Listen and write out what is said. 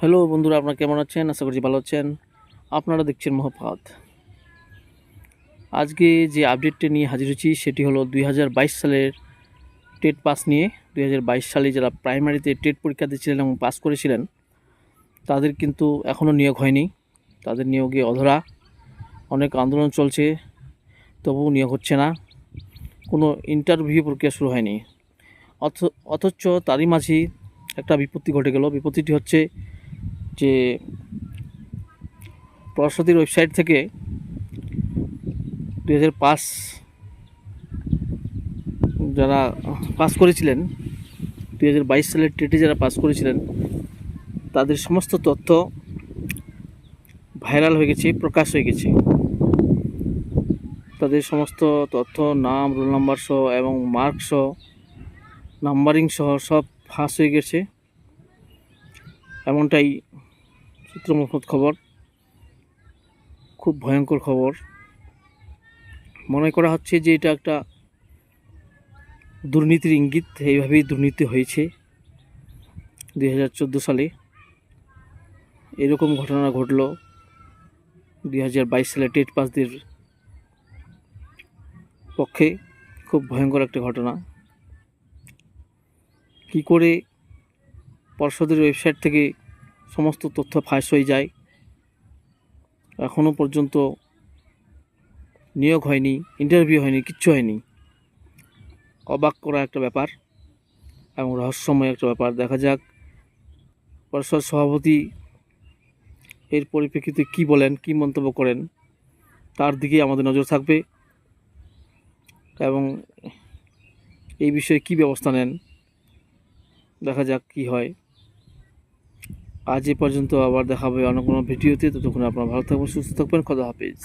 Hello বন্ধুরা, আপনারা কেমন আছেন? আশা করছি ভালো আছেন। আপনারা দেখছেন মহফাত আজকে যে আপডেটটা নিয়ে হাজির হয়েছি, সেটি হলো দুই হাজার বাইশ সালের টেট পাস নিয়ে। দুই হাজার বাইশ সালে যারা প্রাইমারিতে টেট পরীক্ষা দিয়েছিলেন এবং পাস করেছিলেন, তাদের কিন্তু এখনও নিয়োগ হয়নি। তাদের নিয়োগে অধরা। অনেক আন্দোলন চলছে, তবুও নিয়োগ হচ্ছে না। কোনো ইন্টারভিউ প্রক্রিয়া শুরু হয়নি। অথ, অথচ তারই মাঝেই একটা বিপত্তি ঘটে গেল। বিপত্তিটি হচ্ছে যে পরশতির ওয়েবসাইট থেকে দু হাজার পাস যারা পাস করেছিলেন দু হাজার বাইশ সালের টেটে যারা পাস করেছিলেন, তাদের সমস্ত তথ্য ভাইরাল হয়ে গেছে, প্রকাশ হয়ে গেছে। তাদের সমস্ত তথ্য, নাম, রোল নাম্বার সহ এবং মার্ক সহ, নাম্বারিং সহ সব ফাঁস হয়ে গেছে। এমনটাই সূত্র খবর, খুব ভয়ঙ্কর খবর। মনে করা হচ্ছে যে এটা একটা দুর্নীতির ইঙ্গিত, এইভাবেই দুর্নীতি হয়েছে দুই হাজার চোদ্দ সালে। এরকম ঘটনা ঘটল দুই হাজার বাইশ সালে টেট পাসদের পক্ষে। খুব ভয়ঙ্কর একটা ঘটনা। কি করে পর্ষদের ওয়েবসাইট থেকে সমস্ত তথ্য ফাঁস হয়ে যায়। এখনও পর্যন্ত নিয়োগ হয়নি ইন্টারভিউ হয়নি, কিচ্ছু হয়নি। অবাক করা একটা ব্যাপার এবং রহস্যময় একটা ব্যাপার। দেখা যাক পর্ষদ সভাপতি এর পরিপ্রেক্ষিতে কি বলেন, কি মন্তব্য করেন, তার দিকে আমাদের নজর থাকবে এবং এই বিষয়ে কি ব্যবস্থা নেন, দেখা যাক কি হয়। আজ এ পর্যন্ত আবার দেখা হবে অন্য কোনো ভিডিওতে। ততক্ষণ আপনারা ভালো থাকবেন, সুস্থ থাকবেন। খোদা হাফিজ।